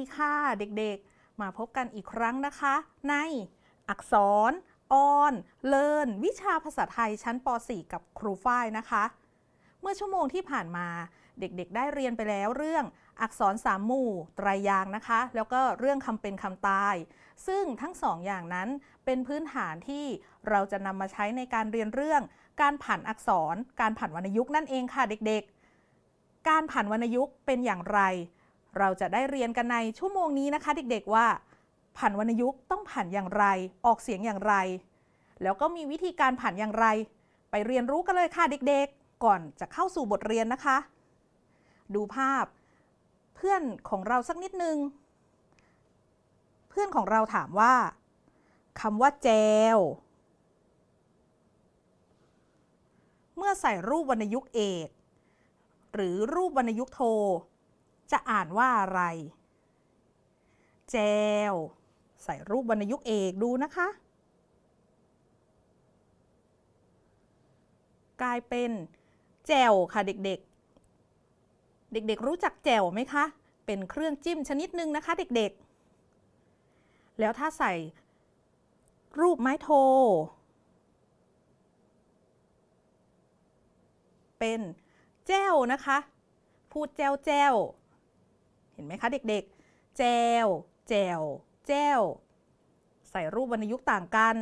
ดีค่ะเด็กๆ มาพบกันอีกครั้งนะคะ ในอักษรออนเลินวิชาภาษาไทยชั้นป .4 กับครูฝ้ายนะคะ เมื่อชั่วโมงที่ผ่านมาเด็กๆ ได้เรียนไปแล้วเรื่องอักษรสามหมู่ไตรยางนะคะ แล้วก็เรื่องคำเป็นคำตาย ซึ่งทั้งสองอย่างนั้นเป็นพื้นฐานที่เราจะนำมาใช้ในการเรียนเรื่อง การผันอักษร การผันวรรณยุกต์นั่นเองค่ะเด็กๆ การผันวรรณยุกต์เป็นอย่างไร เราจะได้เรียนกันในชั่วโมงนี้นะคะ เด็กๆว่าผันวรรณยุกต์ต้องผันอย่างไร ออกเสียงอย่างไร แล้วก็มีวิธีการผันอย่างไร ไปเรียนรู้กันเลยค่ะเด็กๆ ก่อนจะเข้าสู่บทเรียนนะคะ ดูภาพ เพื่อนของเราสักนิดนึง เพื่อนของเราถามว่าคำว่าแจวเมื่อใส่รูปวรรณยุกต์เอก หรือรูปวรรณยุกต์โท จะอ่านว่าอะไร แจว ใส่รูปวรรณยุกต์เอกดูนะคะ กลายเป็นแจวค่ะเด็กๆ เด็กๆรู้จักแจวไหมคะ เป็นเครื่องจิ้มชนิดหนึ่งนะคะเด็กๆ แล้วถ้าใส่รูปไม้โท เป็นแจ้วนะคะ พูดแจ้วแจ้ว ห็นไหมคะเด็กๆ แจว แจว แจว ใส่รูปวรรณยุกต์ต่างกัน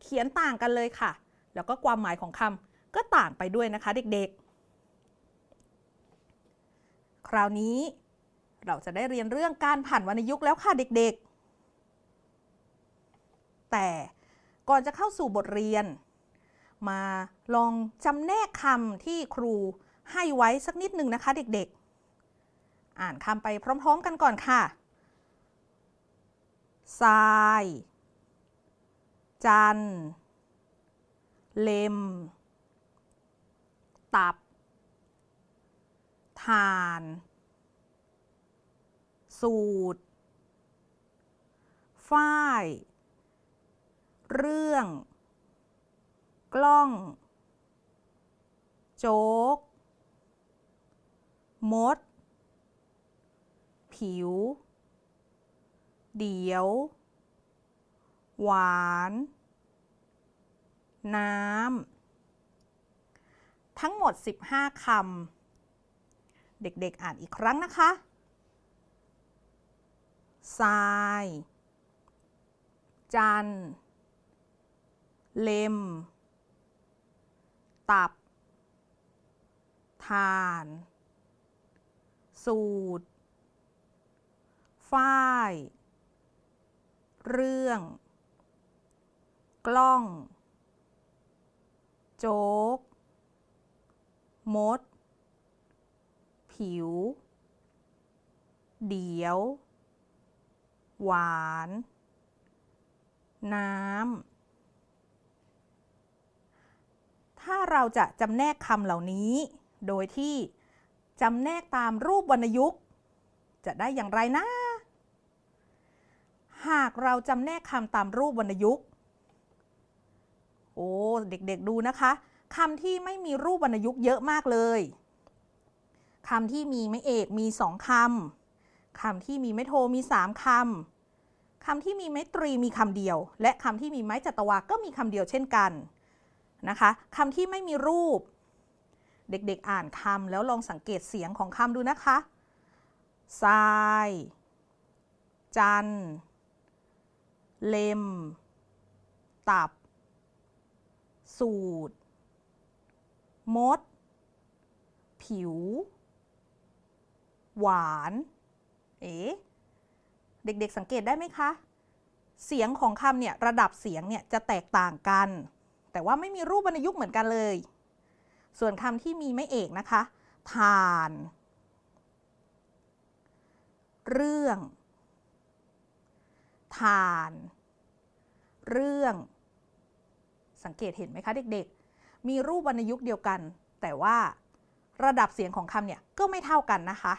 เขียนต่างกันเลยค่ะ แล้วก็ความหมายของคำก็ต่างไปด้วยนะคะเด็กๆ คราวนี้เราจะได้เรียนเรื่องการผันวรรณยุกต์แล้วค่ะเด็กๆ แต่ก่อนจะเข้าสู่บทเรียน มาลองจำแนกคำที่ครูให้ไว้สักนิดหนึ่งนะคะเด็กๆ อ่านคำไปพร้อม ๆ กันก่อนค่ะทราย จัน เลมตับทาน สูตร ฝ้าย เรื่อง กล้อง โจ๊ก มด ผิว เดี๋ยว หวาน น้ำ ทั้งหมด 15 คำ เด็กๆ อ่านอีกครั้งนะคะทราย จัน เลมตับ ทาน สูตร ฝ้าย เรื่อง กล้อง โจ๊ก มด ผิว เดี๋ยว หวาน น้ำ ถ้าเราจะจำแนกคำเหล่านี้ โดยที่จำแนกตามรูปวรรณยุกต์ จะได้อย่างไรนะ หากเราจำแนกคำตามรูปวรรณยุกต์ โอ้ เด็กๆดูนะคะ คำที่ไม่มีรูปวรรณยุกต์เยอะมากเลย คำที่มีไม่เอกมีสองคำ คำที่มีไม่โทมีสามคำ คำที่มีไม้ตรีมีคำเดียว และคำที่มีไม้จัตวาก็มีคำเดียวเช่นกันนะคะคำที่ไม่มีรูป เด็กๆอ่านคำแล้วลองสังเกตเสียงของคำดูนะคะทราย จัน เลมตับ สูตรมด ผิว หวาน เอ๋เด็กๆสังเกตได้ไหมคะ เสียงของคำเนี่ยระดับเสียงเนี่ยจะแตกต่างกัน แต่ว่าไม่มีรูปวรรณยุกต์เหมือนกันเลย ส่วนคำที่มีไม่เอกนะคะ ทาน เรื่อง ทาน เรื่องสังเกตเห็นไหมคะเด็กๆ มีรูปวรรณยุกต์เดียวกัน แต่ว่าระดับเสียงของคำเนี่ยก็ไม่เท่ากันนะคะ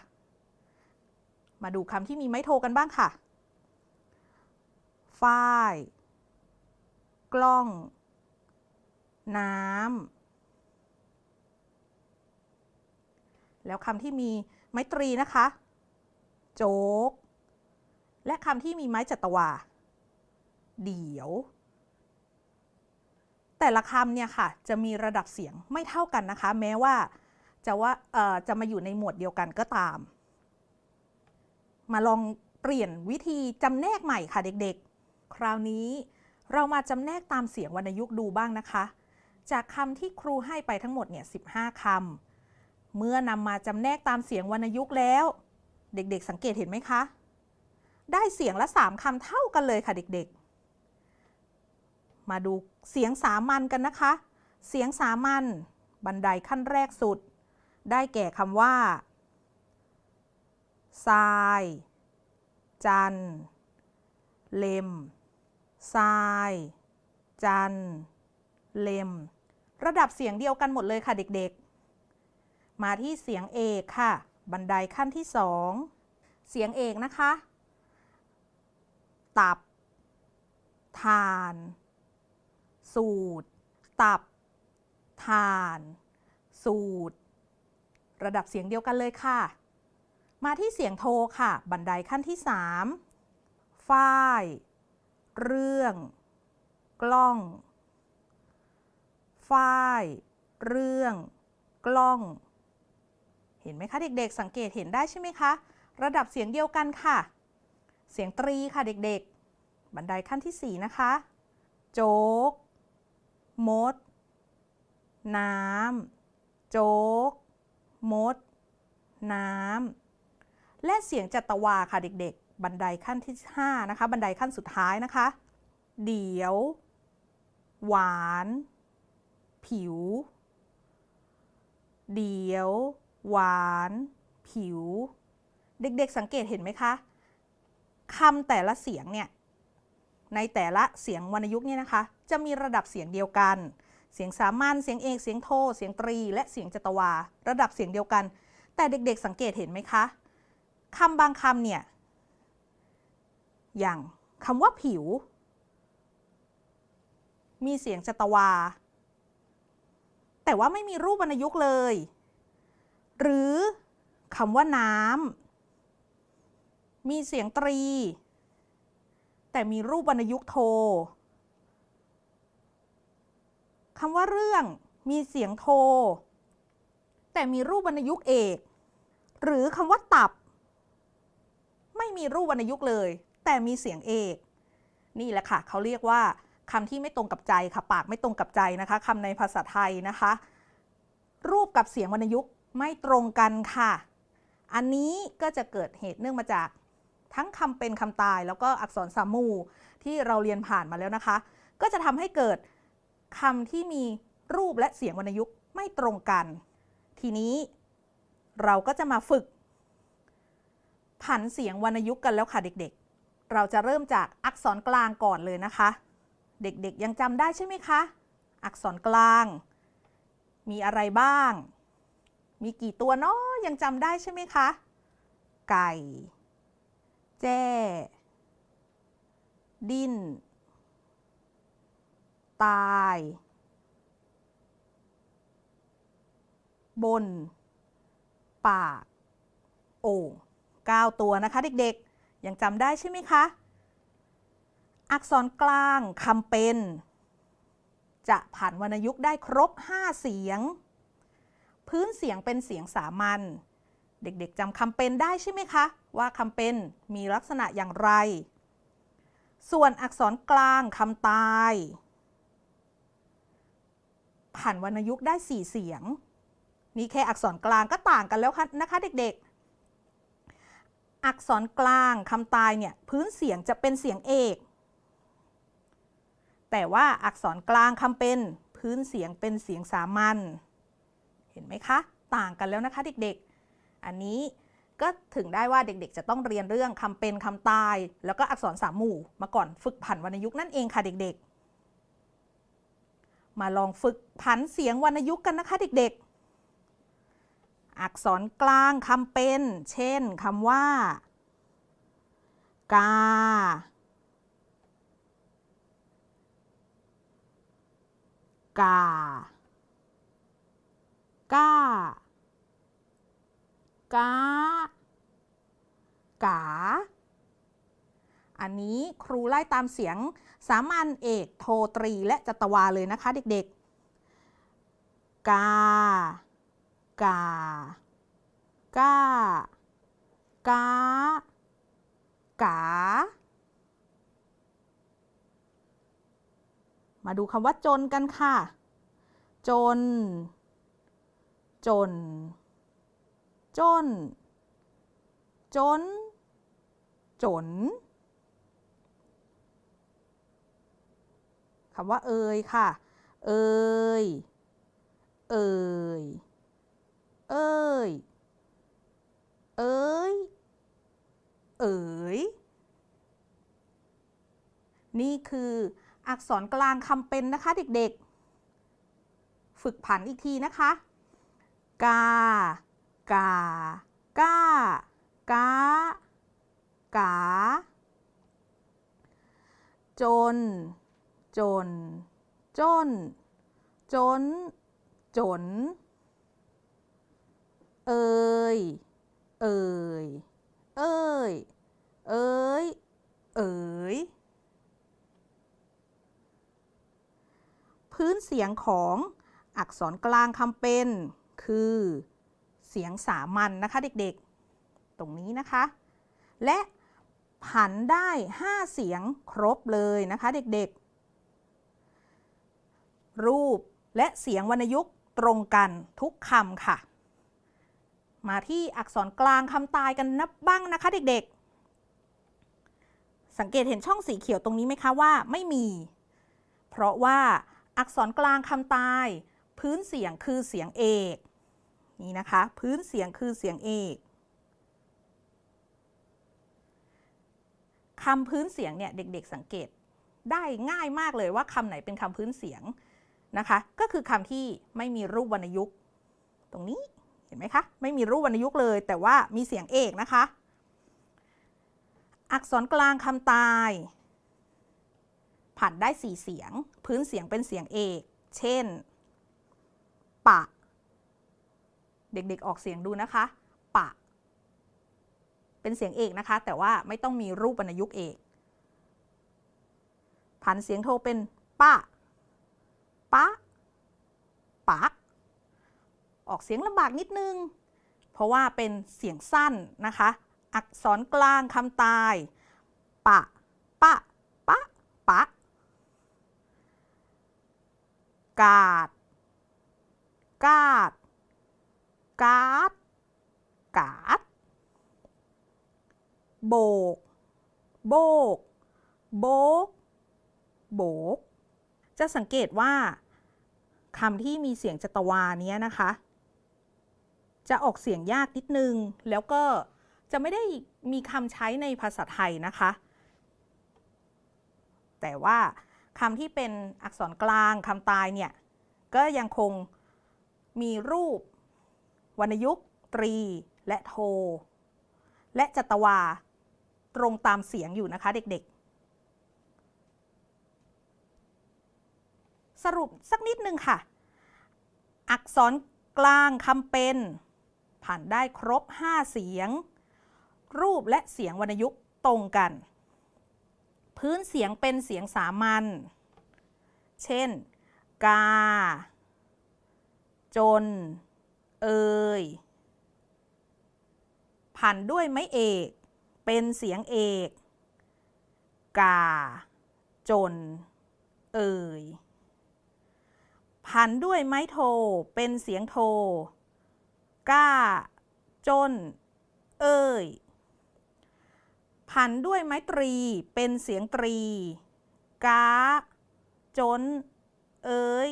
มาดูคำที่มีไม้โทกันบ้างค่ะ ฝ้าย กล้อง น้ำ แล้วคำที่มีไม้ตรีนะคะ โจ๊ก และคำที่มีไม้จัตวา เดี๋ยว แต่ละคำเนี่ยค่ะ จะมีระดับเสียงไม่เท่ากันนะคะ แม้ว่าจะว่าจะมาอยู่ในหมวดเดียวกันก็ตาม มาลองเปลี่ยนวิธีจำแนกใหม่ค่ะเด็กๆ คราวนี้เรามาจำแนกตามเสียงวรรณยุกต์ดูบ้างนะคะ จากคำที่ครูให้ไปทั้งหมดเนี่ย15คำเมื่อนำมาจำแนกตามเสียงวรรณยุกต์แล้ว เด็กๆ สังเกตเห็นไหมคะ ได้เสียงละ 3คำเท่ากันเลยค่ะเด็กๆ มาดูเสียงสามัญกันนะคะ เสียงสามัญบันไดขั้นแรกสุด ได้แก่คำว่าทราย จัน เลมทราย จัน เลม ระดับเสียงเดียวกันหมดเลยค่ะเด็กๆ มาที่เสียงเอกค่ะ บันไดขั้นที่สอง เสียงเอกนะคะ ตับ ทาน สูตร ตับ ทาน สูตร ระดับเสียงเดียวกันเลยค่ะ มาที่เสียงโทค่ะ บันไดขั้นที่ 3 ฝ้าย เรื่อง กล้อง ฝ้าย เรื่อง กล้อง เห็นไหมคะเด็กๆ สังเกตเห็นได้ใช่ไหมคะ ระดับเสียงเดียวกันค่ะ เสียงตรีค่ะเด็กๆ บันไดขั้นที่ 4 นะคะ โจ๊ก มด น้ำ โจ๊ก มด น้ำ และเสียงจัตวาค่ะเด็กๆ บันไดขั้นที่ 5 นะคะ บันไดขั้นสุดท้ายนะคะ เดี๋ยว หวาน ผิว เดี๋ยว หวาน ผิว เด็กๆ สังเกตเห็นไหมคะ คำแต่ละเสียงเนี่ยในแต่ละเสียงวรรณยุกต์เนี่ยนะคะ จะมีระดับเสียงเดียวกัน เสียงสามัญเสียงเอกเสียงโท เสียงตรี และเสียงจตวา ระดับเสียงเดียวกัน แต่เด็กๆ สังเกตเห็นไหมคะคำบางคำเนี่ยอย่างคำว่าผิว มีเสียงจตวา แต่ว่าไม่มีรูปวรรณยุกต์เลย หรือคำว่าน้ำ มีเสียงตรี แต่มีรูปวรรณยุกโทคำว่าเรื่องมีเสียงโท แต่มีรูปวรรณยุกเอก หรือคำว่าตับ ไม่มีรูปวรรณยุกเลย แต่มีเสียงเอก นี่แหละค่ะเขาเรียกว่าคำที่ไม่ตรงกับใจค่ะปากไม่ตรงกับใจนะคะคำในภาษาไทยนะคะ รูปกับเสียงวรรณยุกไม่ตรงกันค่ะ อันนี้ก็จะเกิดเหตุเนื่องมาจาก ทั้งคำเป็นคำตายแล้วก็อักษรสามูที่เราเรียนผ่านมาแล้วนะคะ ก็จะทำให้เกิดคำที่มีรูปและเสียงวรรณยุกต์ไม่ตรงกัน ทีนี้เราก็จะมาฝึก ผันเสียงวรรณยุกต์กันแล้วค่ะเด็กๆ เราจะเริ่มจากอักษรกลางก่อนเลยนะคะ เด็กๆยังจำได้ใช่ไหมคะ อักษรกลาง มีอะไรบ้าง มีกี่ตัวเนาะยังจำได้ใช่ไหมคะ ไก่ แจ้ ดิ้น ตาย บน ปาก โอ่ง9ตัวนะคะ เด็กๆ ยังจำได้ใช่ไหมคะ อักษรกลางคำเป็น จะผ่านวรรณยุกต์ได้ครบ 5 เสียง พื้นเสียงเป็นเสียงสามัญ เด็กๆจำคำเป็นได้ใช่ไหมคะ ว่าคำเป็นมีลักษณะอย่างไร ส่วนอักษรกลางคำตาย ผ่านวรรณยุกต์ได้ 4 เสียง นี่แค่อักษรกลางก็ต่างกันแล้วนะคะเด็กๆ อักษรกลางคำตายเนี่ยพื้นเสียงจะเป็นเสียงเอก แต่ว่าอักษรกลางคำเป็นพื้นเสียงเป็นเสียงสามัญ เห็นไหมคะ ต่างกันแล้วนะคะเด็กๆ อันนี้ก็ถึงได้ว่าเด็กๆ จะต้องเรียนเรื่องคำเป็นคำตาย แล้วก็อักษรสามหมู่ มาก่อนฝึกผันวรรณยุกต์นั่นเองค่ะเด็กๆ มาลองฝึกผันเสียงวรรณยุกต์กันนะคะเด็กๆ อักษรกลางคำเป็น เช่นคำว่า กา กา ก้า กากา อันนี้ครูไล่ตามเสียงสามัญเอกโทตรีและจัตวาเลยนะคะ เด็กๆ กา กากากา กา มาดูคำว่าจนกันค่ะ จน จน จน จน จนคำว่าเอ่ยค่ะ เอ่ย เอ่ย เอ่ย เอ่ย เอ๋ยนี่คืออักษรกลางคำเป็นนะคะเด็กๆ ฝึกผันอีกทีนะคะ กา กา ก้ากากา จน จน จน จน จน เอ่ย เอ่ย เอ่ยเอ่ยเอ๋ย พื้นเสียงของอักษรกลางคำเป็นคือ เสียงสามัญนนะคะเด็กๆ ตรงนี้นะคะ และผันได้ 5 เสียงครบเลยนะคะเด็กๆ รูปและเสียงวรรณยุกต์ตรงกันทุกคำค่ะ มาที่อักษรกลางคำตายกันนับบ้างนะคะเด็กๆ สังเกตเห็นช่องสีเขียวตรงนี้ไหมคะว่าไม่มี เพราะว่าอักษรกลางคำตาย พื้นเสียงคือเสียงเอก นี่นะคะ พื้นเสียงคือเสียงเอกคำพื้นเสียงเนี่ยเด็กๆสังเกตได้ง่ายมากเลยว่าคำไหนเป็นคำพื้นเสียงนะคะ ก็คือคำที่ไม่มีรูปวรรณยุกต์ตรงนี้เห็นไหมคะ ไม่มีรูปวรรณยุกต์เลย แต่ว่ามีเสียงเอกนะคะ อักษรกลางคำตาย ผันได้สี่เสียง พื้นเสียงเป็นเสียงเอก เช่น ปะ เด็กๆออกเสียงดูนะคะ ปะ เป็นเสียงเอกนะคะ แต่ว่าไม่ต้องมีรูปวรรณยุกต์เอก ผันเสียงโทเป็นปะปะปะออกเสียงลำบากนิดนึง เพราะว่าเป็นเสียงสั้นนะคะ อักษรกลางคำตาย ปะ ปะ ปะ ปะ กาด กาด กาดกาดโบก โบก โบก โบก จะสังเกตว่าคำที่มีเสียงจตวาเนี้ยนะคะ จะออกเสียงยากนิดนึง แล้วก็จะไม่ได้มีคำใช้ในภาษาไทยนะคะ แต่ว่าคำที่เป็นอักษรกลางคำตายเนี่ย ก็ยังคงมีรูป วรรณยุกต์ ตรี และโท และจัตวา ตรงตามเสียงอยู่นะคะเด็กๆ สรุปสักนิดนึงค่ะ อักษรกลางคำเป็น ผ่านได้ครบ 5 เสียง รูปและเสียงวรรณยุกต์ตรงกัน พื้นเสียงเป็นเสียงสามัญ เช่น กา จน เอ่ยผันด้วยไม้เอก เป็นเสียงเอก กา จน เอ่ยผันด้วยไม้โท เป็นเสียงโท ก้า จน เอ่ยผันด้วยไม้ตรี เป็นเสียงตรีกาจน เอ่ย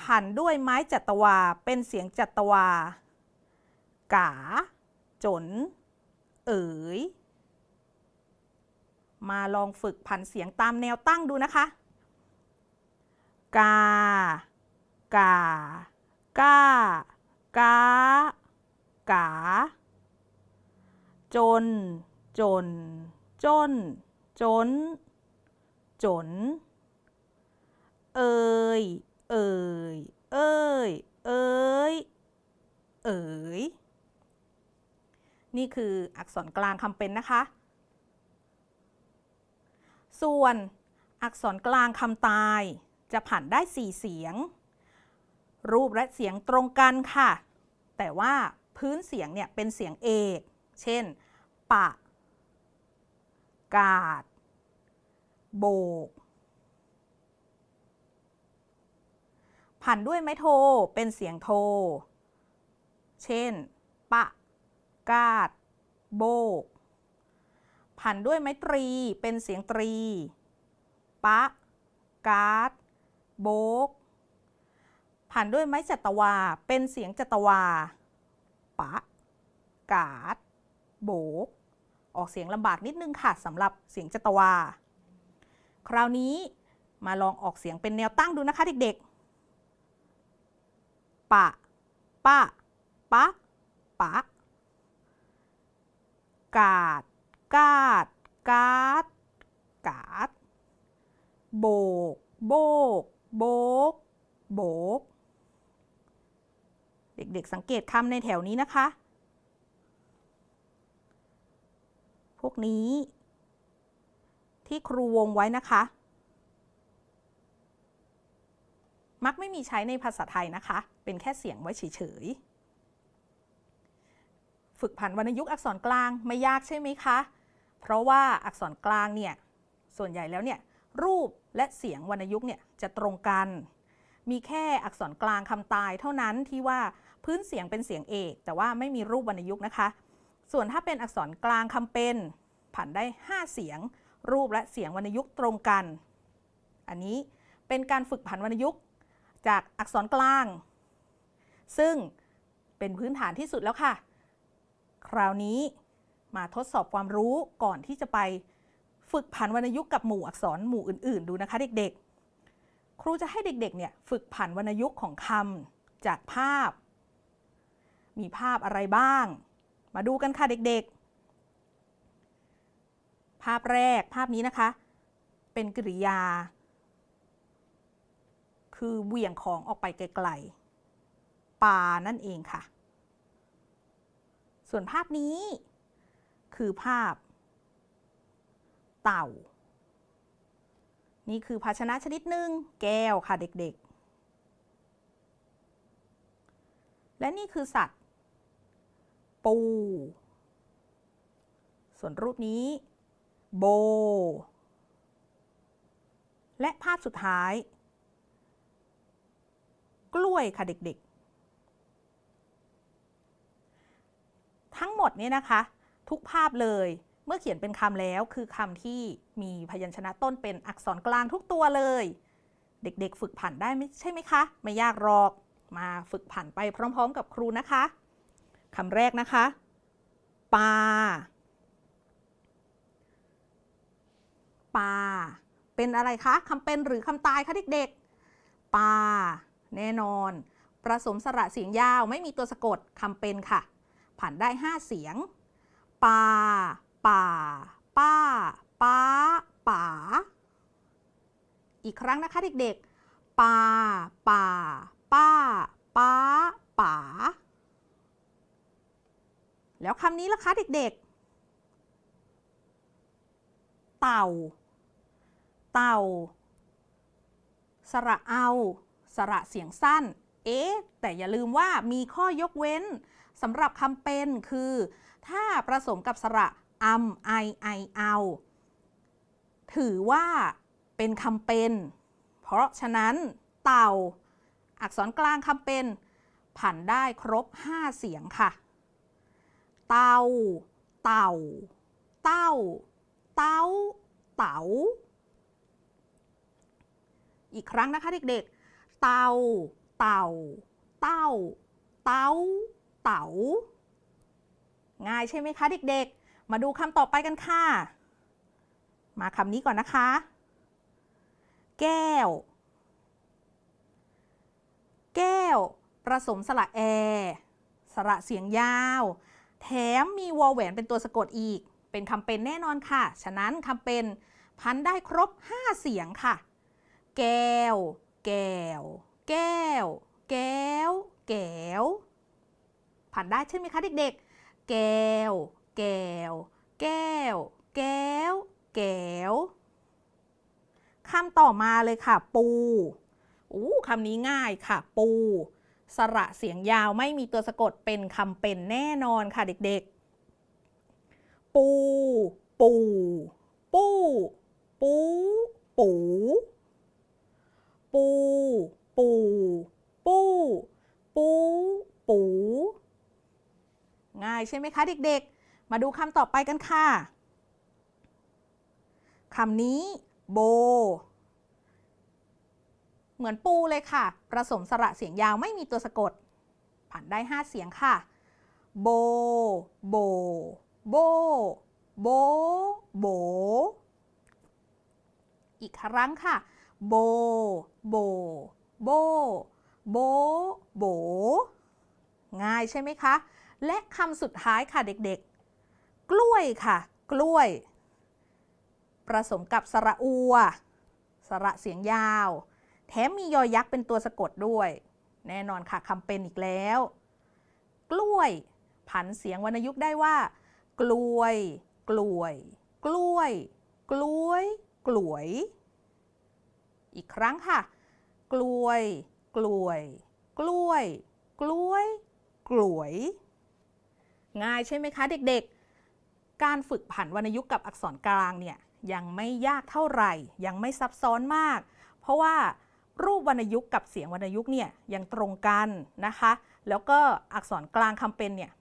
ผันด้วยไม้จัตวา เป็นเสียงจัตวา กา จน เอ๋ย มาลองฝึกผันเสียงตามแนวตั้งดูนะคะ กา กา ก้า กา กา จน จน จน จน จน เอ่ย เอ่ย เอ่ยเอ่ยเอ๋ย นี่คืออักษรกลางคำเป็นนะคะ ส่วนอักษรกลางคำตายจะผันได้ 4 เสียง รูปและเสียงตรงกันค่ะ แต่ว่าพื้นเสียงเนี่ยเป็นเสียงเอก เช่น ปะ กาด โบก ผันด้วยไม้โท เป็นเสียงโท เช่น ปะ กาด โบก ผันด้วยไม้ตรี เป็นเสียงตรี ปะ กาด โบก ผันด้วยไม้จัตวา เป็นเสียงจัตวา ปะ กาด โบก ออกเสียงลำบากนิดนึงค่ะสำหรับเสียงจัตวา คราวนี้มาลองออกเสียงเป็นแนวตั้งดูนะคะเด็กๆ ปะ ปะ ปะ ปะ กาด กาด กาด กาด โบก โบก โบก โบก เด็กๆสังเกตคำในแถวนี้นะคะ พวกนี้ ที่ครูวงไว้นะคะ มักไม่มีใช้ในภาษาไทยนะคะ เป็นแค่เสียงไว้เฉยๆ ฝึกผันวรรณยุกต์อักษรกลางไม่ยากใช่ไหมคะ เพราะว่าอักษรกลางเนี่ย ส่วนใหญ่แล้วเนี่ย รูปและเสียงวรรณยุกต์เนี่ยจะตรงกัน มีแค่อักษรกลางคำตายเท่านั้นที่ว่าพื้นเสียงเป็นเสียงเอก แต่ว่าไม่มีรูปวรรณยุกต์นะคะ ส่วนถ้าเป็นอักษรกลางคำเป็น ผันได้ 5 เสียง รูปและเสียงวรรณยุกต์ตรงกัน อันนี้เป็นการฝึกผันวรรณยุกต์ จากอักษรกลาง ซึ่งเป็นพื้นฐานที่สุดแล้วค่ะ คราวนี้มาทดสอบความรู้ก่อนที่จะไปฝึกผันวรรณยุกต์กับหมู่อักษรหมู่อื่น ๆ ดูนะคะเด็กๆ ครูจะให้เด็กๆ เนี่ยฝึกผันวรรณยุกต์ของคำจากภาพ มีภาพอะไรบ้าง มาดูกันค่ะเด็กๆ ภาพแรกภาพนี้นะคะ เป็นกริยา คือเหวี่ยงของออกไปไกลๆปานั่นเองค่ะ ส่วนภาพนี้ คือภาพ เต่า นี่คือภาชนะชนิดหนึ่งแก้วค่ะเด็กๆ และนี่คือสัตว์ ปู ส่วนรูปนี้ โบ และภาพสุดท้าย ล้วยค่ะเด็กๆ ทั้งหมดนี้นะคะ ทุกภาพเลยเมื่อเขียนเป็นคำแล้วคือคำที่มีพยัญชนะต้นเป็นอักษรกลางทุกตัวเลย เด็กๆ ฝึกผันได้ไม่ใช่ไหมคะ ไม่ยากหรอกมาฝึกผันไปพร้อม ๆ กับครูนะคะคำแรกนะคะปลาปลาเป็นอะไรคะคำเป็นหรือคำตายคะเด็กๆปลา แน่นอน ประสมสระเสียงยาวไม่มีตัวสะกดคำเป็นค่ะผันได้ 5 เสียงปาป่า ป้า ป้า ป๋า อีกครั้งนะคะเด็กๆปาป่า ป้า ป้า ป๋า แล้วคำนี้ล่ะคะเด็กๆ เต่า เต่า สระเอา สระเสียงสั้น เอ๊แต่อย่าลืมว่ามีข้อยกเว้นสำหรับคำเป็นคือ ถ้าประสมกับสระอัมไอไอเอาถือว่าเป็นคำเป็น เพราะฉะนั้นเต่า อักษรกลางคำเป็น ผันได้ครบ 5 เสียงค่ะ เต่า เต่า เต้า เต้า เต๋าอีกครั้งนะคะเด็กๆ เต่าเต่า เต้า เต้า เต๋าง่ายใช่ไหมคะเด็กๆ มาดูคำต่อไปกันค่ะ มาคำนี้ก่อนนะคะ แก้ว แก้ว ประสมสระแอ สระเสียงยาว แถมมีวอลแหวนเป็นตัวสะกดอีก เป็นคำเป็นแน่นอนค่ะ ฉะนั้นคำเป็นพันได้ครบ 5 เสียงค่ะ แก้ว แก้ว แก้ว แก้ว แก้วผันได้ใช่ไหมคะเด็กๆ แก้ว แก้ว แก้ว แก้ว แก้วคำต่อมาเลยค่ะ ปูอู้คำนี้ง่ายค่ะ ปู สระเสียงยาวไม่มีตัวสะกดเป็นคำเป็นแน่นอนค่ะเด็กๆ ปู ปู ปู ปู ปู ปู ปู ปู ปู ปู ง่ายใช่ไหมคะเด็กๆ มาดูคำต่อไปกันค่ะ คำนี้ โบ เหมือนปูเลยค่ะผสมสระเสียงยาวไม่มีตัวสะกด ผ่านได้ 5 เสียงค่ะ โบ โบ โบ โบ โบ อีกครั้งค่ะ โบ โบ โบ โบ โบ ง่ายใช่ไหมคะ และคำสุดท้ายค่ะเด็กๆ กล้วยค่ะ กล้วย ผสมกับสระอัว สระเสียงยาว แถมมียอยักษ์เป็นตัวสะกดด้วย แน่นอนค่ะคำเป็นอีกแล้ว กล้วย ผันเสียงวรรณยุกต์ได้ว่า กล้วย กล้วย กล้วย กล้วย กล้วย อีกครั้งค่ะ กลวย กลวย กล้วย กล้วย กลวย ง่ายใช่ไหมคะ เด็กๆ การฝึกผันวรรณยุกต์กับอักษรกลางเนี่ยยังไม่ยากเท่าไหร่ ยังไม่ซับซ้อนมาก เพราะว่ารูปวรรณยุกต์กับเสียงวรรณยุกต์เนี่ยยังตรงกันนะคะ แล้วก็อักษรกลางคำเป็นเนี่ย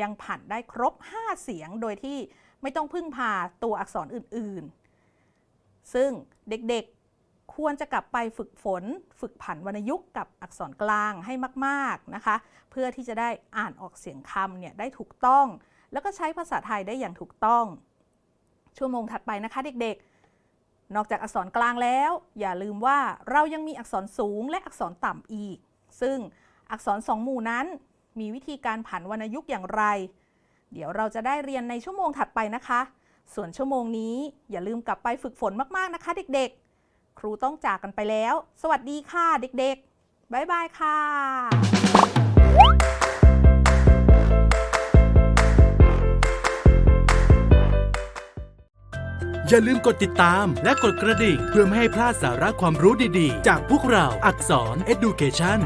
ยังผันได้ครบ 5 เสียงโดยที่ไม่ต้องพึ่งพาตัวอักษรอื่น ๆ ซึ่งเด็กๆ ควรจะกลับไปฝึกฝน ฝึกผันวรรณยุกต์กับอักษรกลางให้มากๆนะคะ เพื่อที่จะได้อ่านออกเสียงคำเนี่ยได้ถูกต้อง แล้วก็ใช้ภาษาไทยได้อย่างถูกต้อง ชั่วโมงถัดไปนะคะเด็กๆ นอกจากอักษรกลางแล้ว อย่าลืมว่าเรายังมีอักษรสูงและอักษรต่ำอีก ซึ่งอักษรสองหมู่นั้น มีวิธีการผันวรรณยุกต์อย่างไร เดี๋ยวเราจะได้เรียนในชั่วโมงถัดไปนะคะ ส่วนชั่วโมงนี้อย่าลืมกลับไปฝึกฝนมากๆนะคะ เด็กๆ ครูต้องจากกันไปแล้ว สวัสดีค่ะเด็กๆ บ๊ายบายค่ะอย่าลืมกดติดตามและกดกระดิ่ง เพื่อไม่ให้พลาดสาระความรู้ดีๆ จากพวกเราอักษร Education